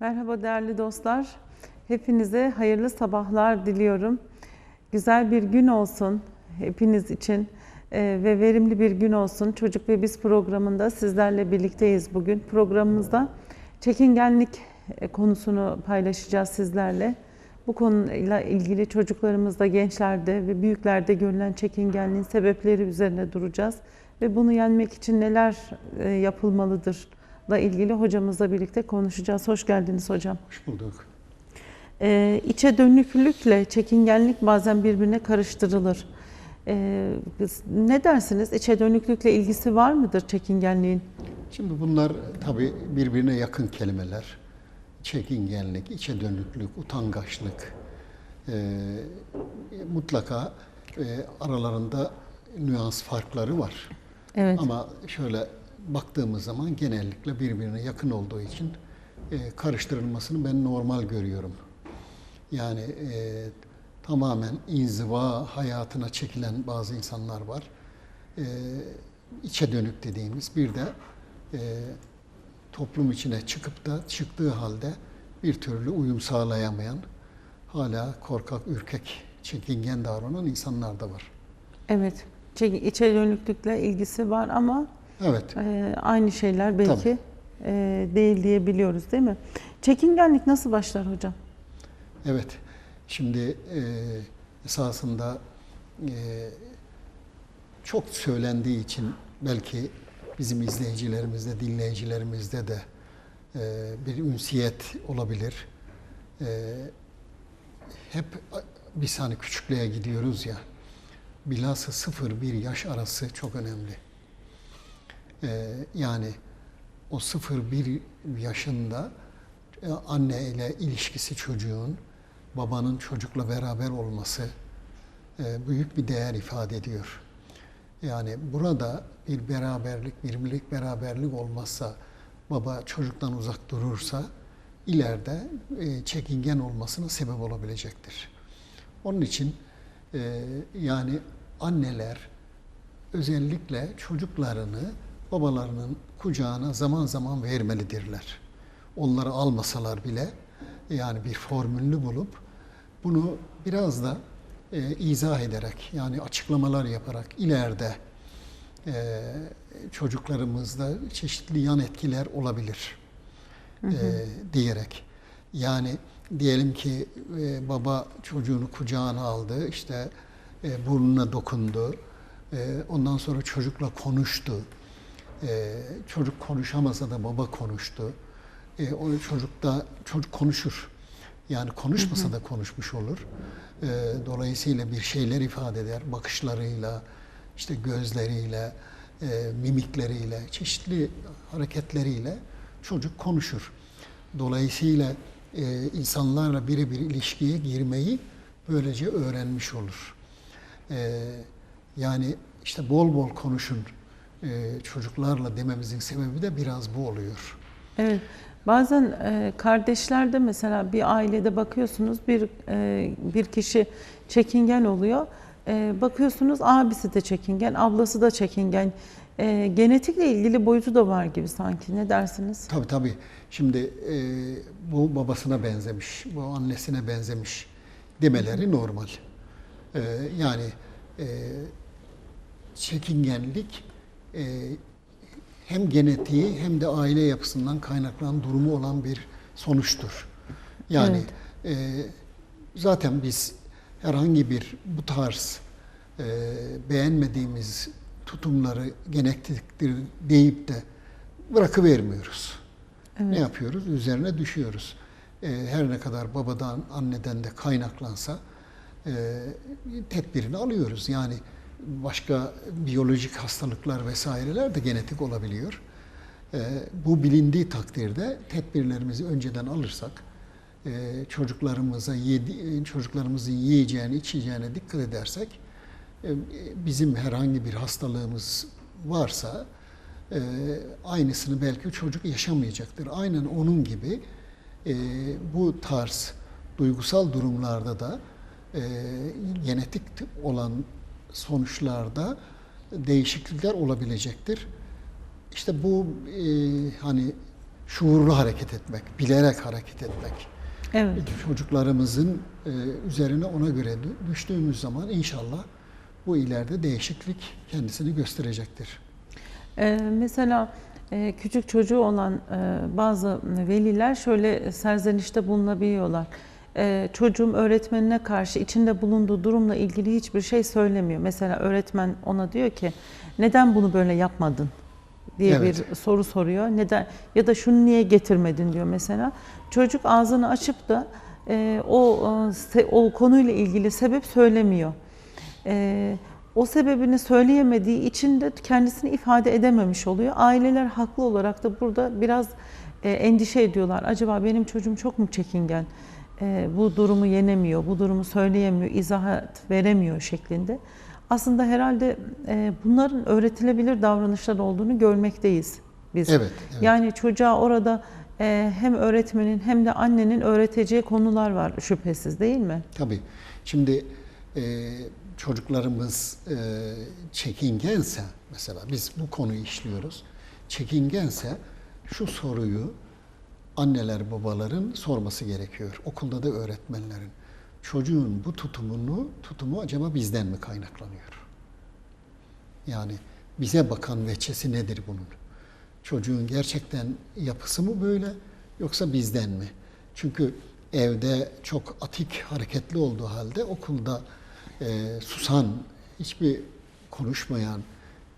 Merhaba değerli dostlar. Hepinize hayırlı sabahlar diliyorum. Güzel bir gün olsun hepiniz için Ee, ve verimli bir gün olsun. Çocuk ve Biz programında sizlerle birlikteyiz bugün. Programımızda çekingenlik e, konusunu paylaşacağız sizlerle. Bu konuyla ilgili çocuklarımızda, gençlerde ve büyüklerde görülen çekingenliğin sebepleri üzerine duracağız. Ve bunu yenmek için neler e, yapılmalıdır ilgili hocamızla birlikte konuşacağız. Hoş geldiniz hocam. Hoş bulduk. Ee, içe dönüklülükle çekingenlik bazen birbirine karıştırılır. Ee, ne dersiniz? İçe dönüklükle ilgisi var mıdır çekingenliğin? Şimdi bunlar tabii birbirine yakın kelimeler. Çekingenlik, içe dönüklük, utangaçlık. Ee, mutlaka e, aralarında nüans farkları var. Evet. Ama şöyle baktığımız zaman genellikle birbirine yakın olduğu için e, karıştırılmasını ben normal görüyorum. Yani e, tamamen inziva hayatına çekilen bazı insanlar var. E, içe dönük dediğimiz bir de e, toplum içine çıkıp da çıktığı halde bir türlü uyum sağlayamayan, hala korkak, ürkek, çekingen davranan insanlar da var. Evet. İçe dönüklükle ilgisi var ama Evet. e, aynı şeyler belki Tabii. e, değil diyebiliyoruz değil mi? Çekingenlik nasıl başlar hocam? Evet. Şimdi e, esasında e, çok söylendiği için belki bizim izleyicilerimizde, dinleyicilerimizde de e, bir ünsiyet olabilir. E, hep biz hani küçüklüğe gidiyoruz ya. Bilhassa 0-1 yaş arası çok önemli. E, yani o 0-1 yaşında e, anne ile ilişkisi çocuğun, babanın çocukla beraber olması e, büyük bir değer ifade ediyor. Yani burada bir beraberlik, bir birlik beraberlik olmazsa, baba çocuktan uzak durursa ileride e, çekingen olmasına sebep olabilecektir. Onun için yani anneler özellikle çocuklarını babalarının kucağına zaman zaman vermelidirler. Onları almasalar bile yani bir formülünü bulup bunu biraz da e, izah ederek yani açıklamalar yaparak ileride e, çocuklarımızda çeşitli yan etkiler olabilir e, diyerek. Yani diyelim ki e, baba çocuğunu kucağına aldı, işte e, burnuna dokundu, e, ondan sonra çocukla konuştu. E, çocuk konuşamasa da baba konuştu. E, o çocuk da çocuk konuşur. Yani konuşmasa da konuşmuş olur. E, dolayısıyla bir şeyler ifade eder. Bakışlarıyla, işte gözleriyle, e, mimikleriyle, çeşitli hareketleriyle çocuk konuşur. Dolayısıyla e, insanlarla birebir ilişkiye girmeyi böylece öğrenmiş olur. E, yani işte bol bol konuşun e, çocuklarla dememizin sebebi de biraz bu oluyor. Evet. Bazen e, kardeşlerde mesela bir ailede bakıyorsunuz bir e, bir kişi çekingen oluyor. E, bakıyorsunuz abisi de çekingen, ablası da çekingen. E, genetikle ilgili boyutu da var gibi sanki. Ne dersiniz? Tabii tabii. Şimdi e, bu babasına benzemiş, bu annesine benzemiş demeleri normal. E, yani e, çekingenlik e, hem genetiği hem de aile yapısından kaynaklanan durumu olan bir sonuçtur. Yani e, zaten biz herhangi bir bu tarz e, beğenmediğimiz tutumları genetiktir deyip de bırakıvermiyoruz. Ne yapıyoruz? Üzerine düşüyoruz. E, her ne kadar babadan, anneden de kaynaklansa e, tedbirini alıyoruz. Yani başka biyolojik hastalıklar vesaireler de genetik olabiliyor. E, bu bilindiği takdirde tedbirlerimizi önceden alırsak, e, çocuklarımıza yedi, çocuklarımızın yiyeceğini, içeceğine dikkat edersek, e, bizim herhangi bir hastalığımız varsa e, aynısını belki çocuk yaşamayacaktır. Aynen onun gibi e, bu tarz duygusal durumlarda da e, genetik olan sonuçlarda değişiklikler olabilecektir. İşte bu e, hani şuurlu hareket etmek, bilerek hareket etmek. Evet. Çocuklarımızın e, üzerine ona göre dü- düştüğümüz zaman inşallah bu ileride değişiklik kendisini gösterecektir. Ee, mesela e, küçük çocuğu olan e, bazı veliler şöyle serzenişte bulunabiliyorlar. Ee, çocuğum öğretmenine karşı içinde bulunduğu durumla ilgili hiçbir şey söylemiyor. Mesela öğretmen ona diyor ki neden bunu böyle yapmadın diye Evet. bir soru soruyor. Neden ya da şunu niye getirmedin diyor mesela. Çocuk ağzını açıp da e, o e, o konuyla ilgili sebep söylemiyor. Ee, o sebebini söyleyemediği için de kendisini ifade edememiş oluyor. Aileler haklı olarak da burada biraz e, endişe ediyorlar. Acaba benim çocuğum çok mu çekingen? E, bu durumu yenemiyor, bu durumu söyleyemiyor, izahat veremiyor şeklinde. Aslında herhalde e, bunların öğretilebilir davranışlar olduğunu görmekteyiz biz. Evet, evet. Yani çocuğa orada e, hem öğretmenin hem de annenin öğreteceği konular var şüphesiz değil mi? Tabii. Şimdi e, çocuklarımız e, çekingense mesela biz bu konuyu işliyoruz. Çekingense şu soruyu anneler babaların sorması gerekiyor. Okulda da öğretmenlerin. Çocuğun bu tutumunu tutumu acaba bizden mi kaynaklanıyor? Yani bize bakan veçesi nedir bunun? Çocuğun gerçekten yapısı mı böyle yoksa bizden mi? Çünkü evde çok atik, hareketli olduğu halde okulda e, susan, hiçbir konuşmayan,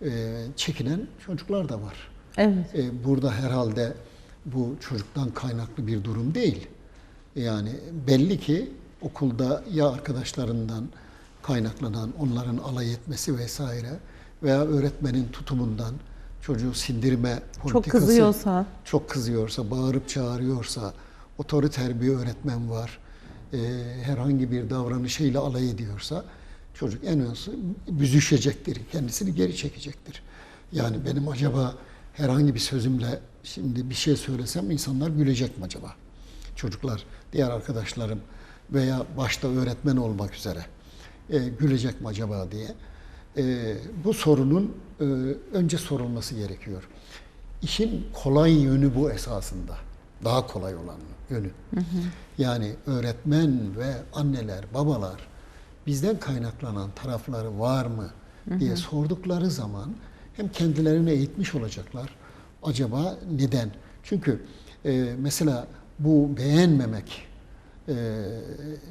e, çekinen çocuklar da var. Evet. E, burada herhalde bu çocuktan kaynaklı bir durum değil. Yani belli ki okulda ya arkadaşlarından kaynaklanan onların alay etmesi vesaire veya öğretmenin tutumundan çocuğu sindirme Çok politikası kızıyorsa, çok kızıyorsa, bağırıp çağırıyorsa, otoriter bir öğretmen var, e, herhangi bir davranışıyla alay ediyorsa çocuk en önemlisi büzüşecektir, kendisini geri çekecektir. Yani benim acaba herhangi bir sözümle şimdi bir şey söylesem insanlar gülecek mi acaba? Çocuklar, diğer arkadaşlarım veya başta öğretmen olmak üzere e, gülecek mi acaba diye. E, bu sorunun e, önce sorulması gerekiyor. İşin kolay yönü bu esasında. Daha kolay olan yönü. Yani öğretmen ve anneler, babalar bizden kaynaklanan tarafları var mı diye sordukları zaman hem kendilerini eğitmiş olacaklar. Acaba neden? Çünkü e, mesela bu beğenmemek, e,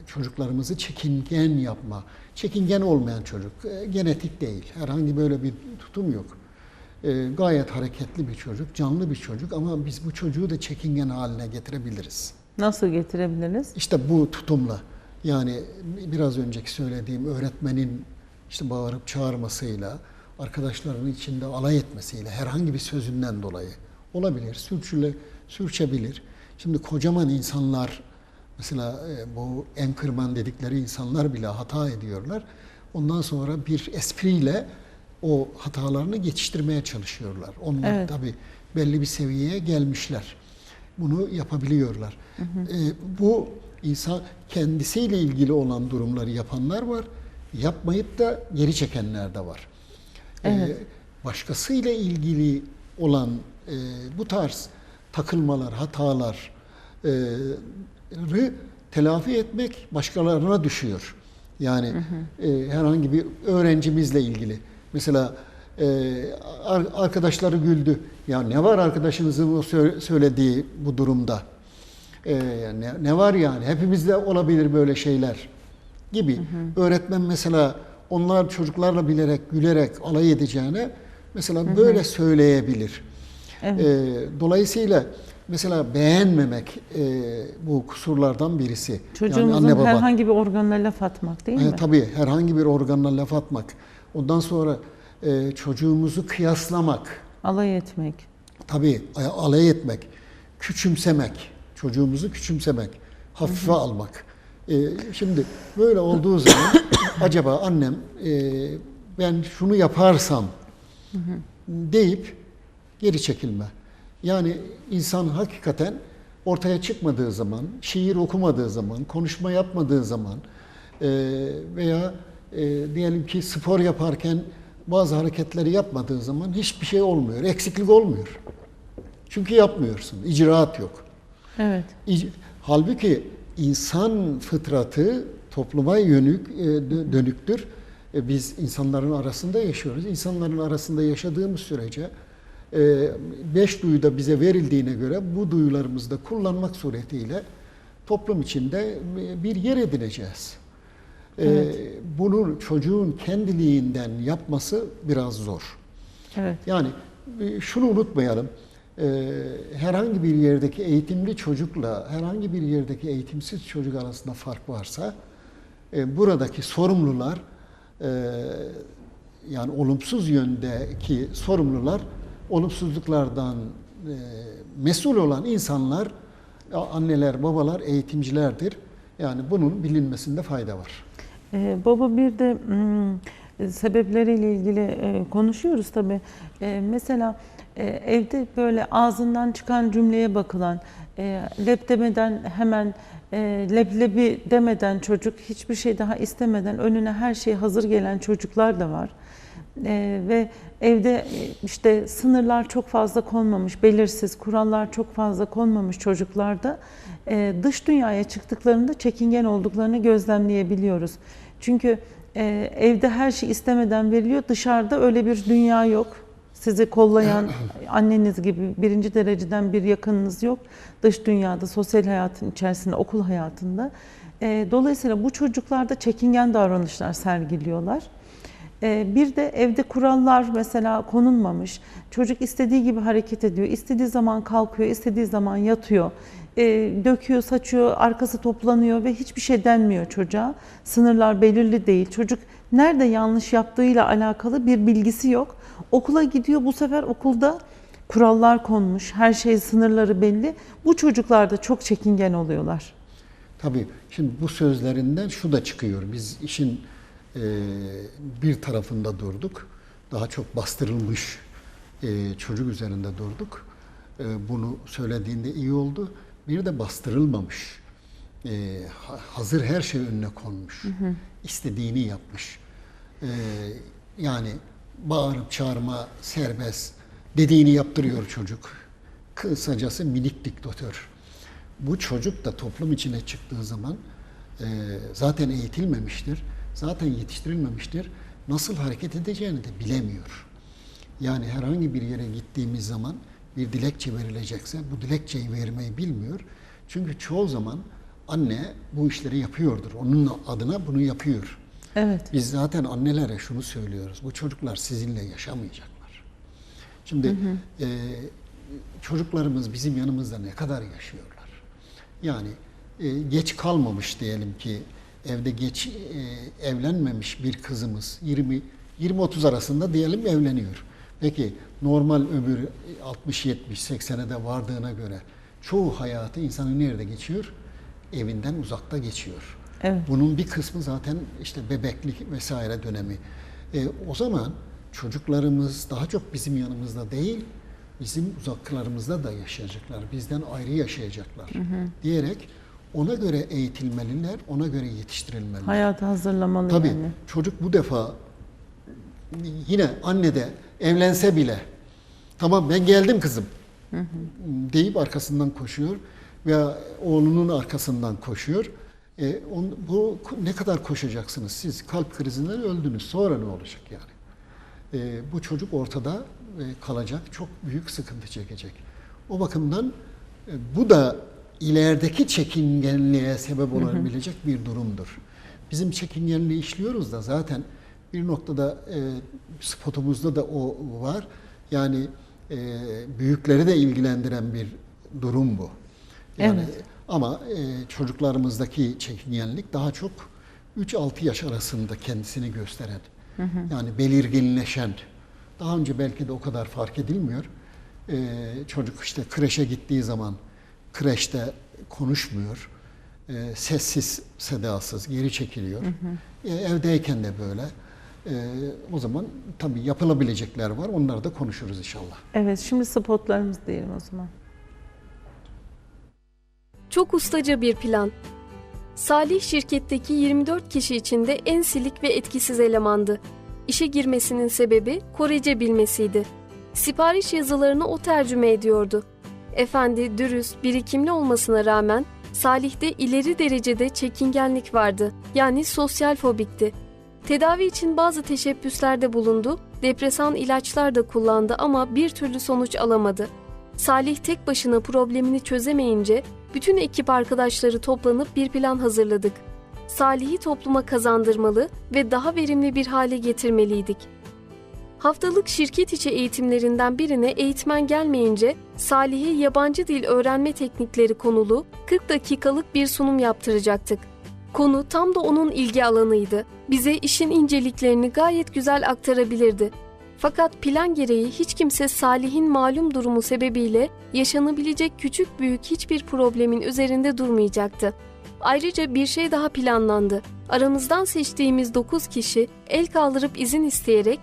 çocuklarımızı çekingen yapma. Çekingen olmayan çocuk, e, genetik değil. Herhangi böyle bir tutum yok. E, gayet hareketli bir çocuk, canlı bir çocuk ama biz bu çocuğu da çekingen haline getirebiliriz. nasıl getirebiliriz? İşte bu tutumla yani biraz önceki söylediğim öğretmenin işte bağırıp çağırmasıyla, arkadaşlarının içinde alay etmesiyle herhangi bir sözünden dolayı olabilir, sürçüle, sürçebilir. Şimdi kocaman insanlar mesela e, bu enkırman dedikleri insanlar bile hata ediyorlar. Ondan sonra bir espriyle o hatalarını geçiştirmeye çalışıyorlar. Onlar Evet. tabii belli bir seviyeye gelmişler. Bunu yapabiliyorlar. Ee, bu insan kendisiyle ilgili olan durumları yapanlar var. Yapmayıp da geri çekenler de var. Ee, Evet. başkasıyla ilgili olan e, bu tarz takılmalar, hatalar e, telafi etmek başkalarına düşüyor. Yani e, herhangi bir öğrencimizle ilgili. Mesela e, ar- arkadaşları güldü. Ya ne var arkadaşınızın söylediği bu durumda? E, ne, ne var yani? Hepimizde olabilir böyle şeyler gibi. Öğretmen mesela onlar çocuklarla bilerek, gülerek alay edeceğine mesela böyle söyleyebilir. Evet. E, dolayısıyla mesela beğenmemek e, bu kusurlardan birisi. Çocuğumuzun anne baba. herhangi bir organına laf atmak değil E, mi? tabii herhangi bir organla laf atmak. Ondan sonra e, çocuğumuzu kıyaslamak. Alay etmek. Tabii alay etmek, küçümsemek, çocuğumuzu küçümsemek, hafife almak. E, şimdi böyle olduğu zaman acaba annem e, ben şunu yaparsam deyip geri çekilme. Yani insan hakikaten ortaya çıkmadığı zaman, şiir okumadığı zaman, konuşma yapmadığı zaman e, veya e, diyelim ki spor yaparken bazı hareketleri yapmadığı zaman hiçbir şey olmuyor, eksiklik olmuyor. Çünkü yapmıyorsun. İcraat yok. Evet. İc- Halbuki insan fıtratı topluma yönük e, dö- dönüktür. E, Biz insanların arasında yaşıyoruz. İnsanların arasında yaşadığımız sürece e, beş duyu da bize verildiğine göre bu duyularımızı da kullanmak suretiyle toplum içinde bir yer edineceğiz. Evet. Bunu çocuğun kendiliğinden yapması biraz zor. Evet. Yani şunu unutmayalım. E, Herhangi bir yerdeki eğitimli çocukla herhangi bir yerdeki eğitimsiz çocuk arasında fark varsa e, buradaki sorumlular e, yani olumsuz yöndeki sorumlular olumsuzluklardan e, mesul olan insanlar anneler, babalar, eğitimcilerdir. Yani bunun bilinmesinde fayda var. Ee, baba bir de hmm, sebepleriyle ilgili konuşuyoruz tabii. E, mesela e, evde böyle ağzından çıkan cümleye bakılan, e, lep demeden hemen e, leblebi demeden çocuk hiçbir şey daha istemeden önüne her şey hazır gelen çocuklar da var. E, ve evde e, işte sınırlar çok fazla konmamış, belirsiz kurallar çok fazla konmamış çocuklarda e, dış dünyaya çıktıklarında çekingen olduklarını gözlemleyebiliyoruz. Çünkü e, evde her şey istemeden veriliyor, dışarıda öyle bir dünya yok. Sizi kollayan anneniz gibi birinci dereceden bir yakınınız yok. Dış dünyada, sosyal hayatın içerisinde, okul hayatında. E, dolayısıyla bu çocuklarda çekingen davranışlar sergiliyorlar. Ee, Bir de evde kurallar mesela konulmamış. Çocuk istediği gibi hareket ediyor. istediği zaman kalkıyor, istediği zaman yatıyor. Ee, Döküyor, saçıyor, arkası toplanıyor ve hiçbir şey denmiyor çocuğa. Sınırlar belirli değil. Çocuk nerede yanlış yaptığıyla alakalı bir bilgisi yok. Okula gidiyor bu sefer okulda kurallar konmuş, her şey sınırları belli. Bu çocuklar da çok çekingen oluyorlar. Tabii şimdi bu sözlerinden şu da çıkıyor. Biz işin e, bir tarafında durduk. Daha çok bastırılmış e, çocuk üzerinde durduk. E, bunu söylediğinde iyi oldu. Bir de bastırılmamış. E, ha- hazır her şey önüne konmuş. İstediğini yapmış. E, yani bağırıp çağırma serbest. Dediğini yaptırıyor çocuk. Kısacası minik diktatör. Bu çocuk da toplum içine çıktığı zaman e, zaten eğitilmemiştir, zaten yetiştirilmemiştir. Nasıl hareket edeceğini de bilemiyor. Yani herhangi bir yere gittiğimiz zaman bir dilekçe verilecekse bu dilekçeyi vermeyi bilmiyor. Çünkü çoğu zaman anne bu işleri yapıyordur. Onun adına bunu yapıyor. Evet. Biz zaten annelere şunu söylüyoruz. Bu çocuklar sizinle yaşamayacaklar. Şimdi e, çocuklarımız bizim yanımızda ne kadar yaşıyorlar? Yani e, geç kalmamış diyelim ki evde geç e, evlenmemiş bir kızımız 20 20-30 arasında diyelim evleniyor. Peki normal ömür 60-70 80'e de vardığına göre çoğu hayatı insanın nerede geçiyor? Evinden uzakta geçiyor. Evet. Bunun bir kısmı zaten işte bebeklik vesaire dönemi. E, o zaman çocuklarımız daha çok bizim yanımızda değil, bizim uzaklarımızda da yaşayacaklar, bizden ayrı yaşayacaklar diyerek ona göre eğitilmeliler, ona göre yetiştirilmeliler. Hayata hazırlamalı Tabii yani. çocuk bu defa yine anne de evlense bile tamam ben geldim kızım deyip arkasından koşuyor veya oğlunun arkasından koşuyor. E, on, bu ne kadar koşacaksınız siz kalp krizinden öldünüz sonra ne olacak yani? E, bu çocuk ortada e, kalacak çok büyük sıkıntı çekecek. O bakımdan e, bu da ilerideki çekingenliğe sebep olabilecek bir durumdur. Bizim çekingenliği işliyoruz da zaten bir noktada e, spotumuzda da o var. Yani e, büyükleri de ilgilendiren bir durum bu. Yani Evet. Ama e, çocuklarımızdaki çekingenlik daha çok 3-6 yaş arasında kendisini gösteren, yani belirginleşen, daha önce belki de o kadar fark edilmiyor. E, çocuk işte kreşe gittiği zaman kreşte konuşmuyor, e, sessiz sedasız geri çekiliyor. E, evdeyken de böyle. E, o zaman tabii yapılabilecekler var, onları da konuşuruz inşallah. Evet, şimdi spotlarımız diyelim o zaman. Çok ustaca bir plan. Salih şirketteki 24 kişi içinde en silik ve etkisiz elemandı. İşe girmesinin sebebi Korece bilmesiydi. Sipariş yazılarını o tercüme ediyordu. Efendi, dürüst, birikimli olmasına rağmen Salih'te ileri derecede çekingenlik vardı. Yani sosyal fobikti. Tedavi için bazı teşebbüslerde bulundu, depresan ilaçlar da kullandı ama bir türlü sonuç alamadı. Salih tek başına problemini çözemeyince bütün ekip arkadaşları toplanıp bir plan hazırladık. Salih'i topluma kazandırmalı ve daha verimli bir hale getirmeliydik. Haftalık şirket içi eğitimlerinden birine eğitmen gelmeyince Salih'e yabancı dil öğrenme teknikleri konulu 40 dakikalık bir sunum yaptıracaktık. Konu tam da onun ilgi alanıydı. Bize işin inceliklerini gayet güzel aktarabilirdi. Fakat plan gereği hiç kimse Salih'in malum durumu sebebiyle yaşanabilecek küçük büyük hiçbir problemin üzerinde durmayacaktı. Ayrıca bir şey daha planlandı. Aramızdan seçtiğimiz 9 kişi el kaldırıp izin isteyerek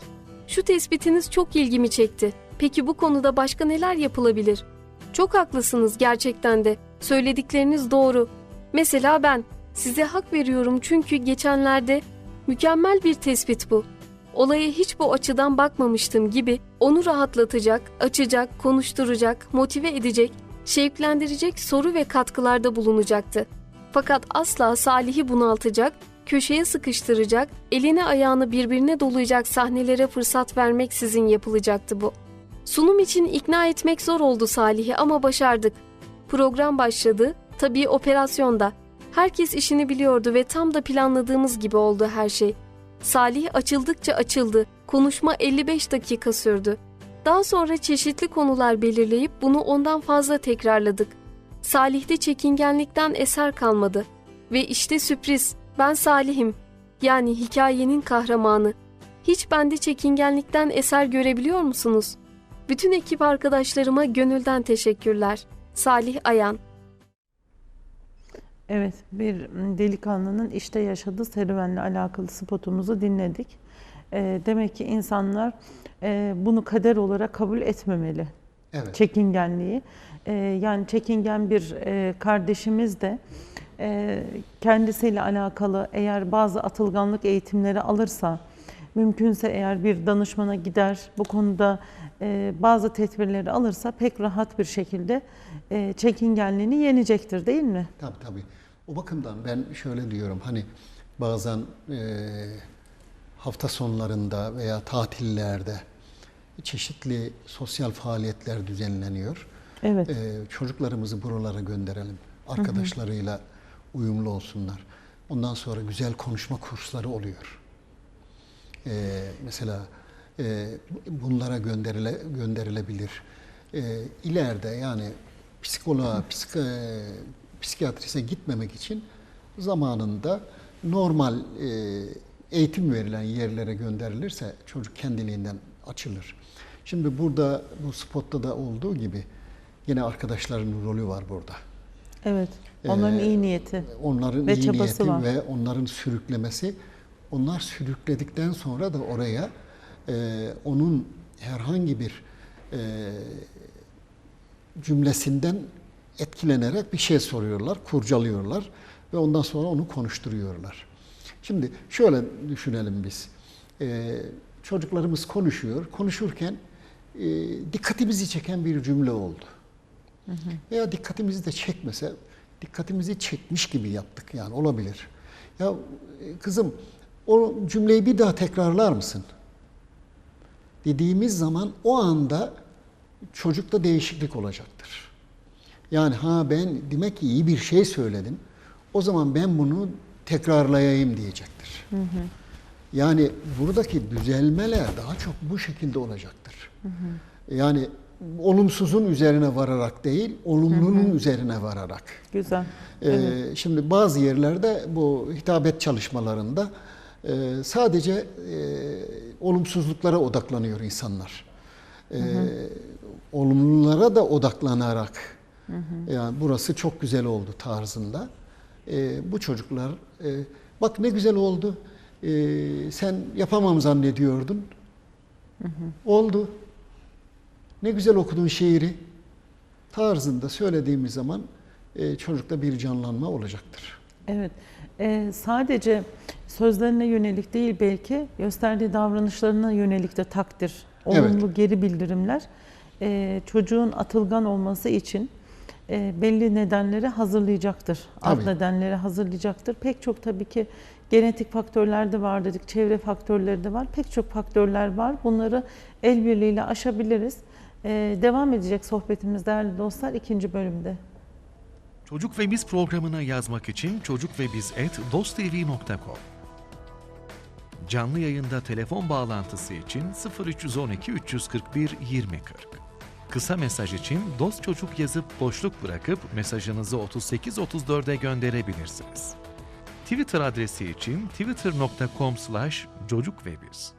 "Şu tespitiniz çok ilgimi çekti. Peki bu konuda başka neler yapılabilir?" Çok haklısınız gerçekten de. Söyledikleriniz doğru. Mesela ben size hak veriyorum çünkü geçenlerde mükemmel bir tespit bu. Olaya hiç bu açıdan bakmamıştım gibi onu rahatlatacak, açacak, konuşturacak, motive edecek, şevklendirecek soru ve katkılarda bulunacaktı. Fakat asla Salih'i bunaltacak, köşeye sıkıştıracak, eline ayağını birbirine dolayacak sahnelere fırsat vermeksizin yapılacaktı bu. Sunum için ikna etmek zor oldu Salih'i ama başardık. Program başladı, tabii operasyonda. Herkes işini biliyordu ve tam da planladığımız gibi oldu her şey. Salih açıldıkça açıldı. Konuşma 55 dakika sürdü. Daha sonra çeşitli konular belirleyip bunu ondan fazla tekrarladık. Salih'te çekingenlikten eser kalmadı. Ve işte sürpriz, ben Salih'im. Yani hikayenin kahramanı. Hiç bende çekingenlikten eser görebiliyor musunuz? Bütün ekip arkadaşlarıma gönülden teşekkürler. Salih Ayan Evet, bir delikanlının işte yaşadığı serüvenle alakalı spotumuzu dinledik. Ee, demek ki insanlar e, bunu kader olarak kabul etmemeli. Evet. Çekingenliği. Ee, yani çekingen bir e, kardeşimiz de e, kendisiyle alakalı eğer bazı atılganlık eğitimleri alırsa, mümkünse eğer bir danışmana gider, bu konuda e, bazı tedbirleri alırsa pek rahat bir şekilde e, çekingenliğini yenecektir değil mi? Tabii tabii. O bakımdan ben şöyle diyorum hani bazen e, hafta sonlarında veya tatillerde çeşitli sosyal faaliyetler düzenleniyor. Evet. E, çocuklarımızı buralara gönderelim. Arkadaşlarıyla uyumlu olsunlar. Ondan sonra güzel konuşma kursları oluyor. E, mesela e, bunlara gönderile, gönderilebilir. E, ileride yani psikoloğa, psik, psikiyatrise gitmemek için zamanında normal e, eğitim verilen yerlere gönderilirse çocuk kendiliğinden açılır. Şimdi burada bu spotta da olduğu gibi yine arkadaşların rolü var burada. Evet. Onların Ee, iyi niyeti. Onların Ve iyi çabası niyeti var. ve onların sürüklemesi. Onlar sürükledikten sonra da oraya e, onun herhangi bir e, cümlesinden etkilenerek bir şey soruyorlar, kurcalıyorlar ve ondan sonra onu konuşturuyorlar. Şimdi şöyle düşünelim biz. E, çocuklarımız konuşuyor. Konuşurken e, dikkatimizi çeken bir cümle oldu. Veya dikkatimizi de çekmese, dikkatimizi çekmiş gibi yaptık yani olabilir. Ya e, kızım o cümleyi bir daha tekrarlar mısın? Dediğimiz zaman o anda çocukta değişiklik olacaktır. Yani ha ben demek ki iyi bir şey söyledim. O zaman ben bunu tekrarlayayım diyecektir. Yani buradaki düzelmeler daha çok bu şekilde olacaktır. Yani olumsuzun üzerine vararak değil, olumlunun üzerine vararak. Güzel. Ee, Şimdi bazı yerlerde bu hitabet çalışmalarında e, sadece e, olumsuzluklara odaklanıyor insanlar. E, olumlulara da odaklanarak yani burası çok güzel oldu tarzında. E, bu çocuklar e, bak ne güzel oldu. E, sen yapamam zannediyordun. Oldu. Ne güzel okudun şiiri tarzında söylediğimiz zaman e, çocukta bir canlanma olacaktır. Evet. Ee, sadece sözlerine yönelik değil belki gösterdiği davranışlarına yönelik de takdir, olumlu geri bildirimler e, çocuğun atılgan olması için e, belli nedenleri hazırlayacaktır. Alt Tabii. nedenleri hazırlayacaktır. Pek çok tabii ki genetik faktörler de var dedik, çevre faktörleri de var. Pek çok faktörler var. Bunları el birliğiyle aşabiliriz. E, devam edecek sohbetimiz değerli dostlar ikinci bölümde. Çocuk ve Biz programına yazmak için çocukvebiz.dosttv.com Canlı yayında telefon bağlantısı için 0312 341 2040. Kısa mesaj için dost çocuk yazıp boşluk bırakıp mesajınızı 3834'e gönderebilirsiniz. Twitter adresi için twitter.com slash çocukvebiz.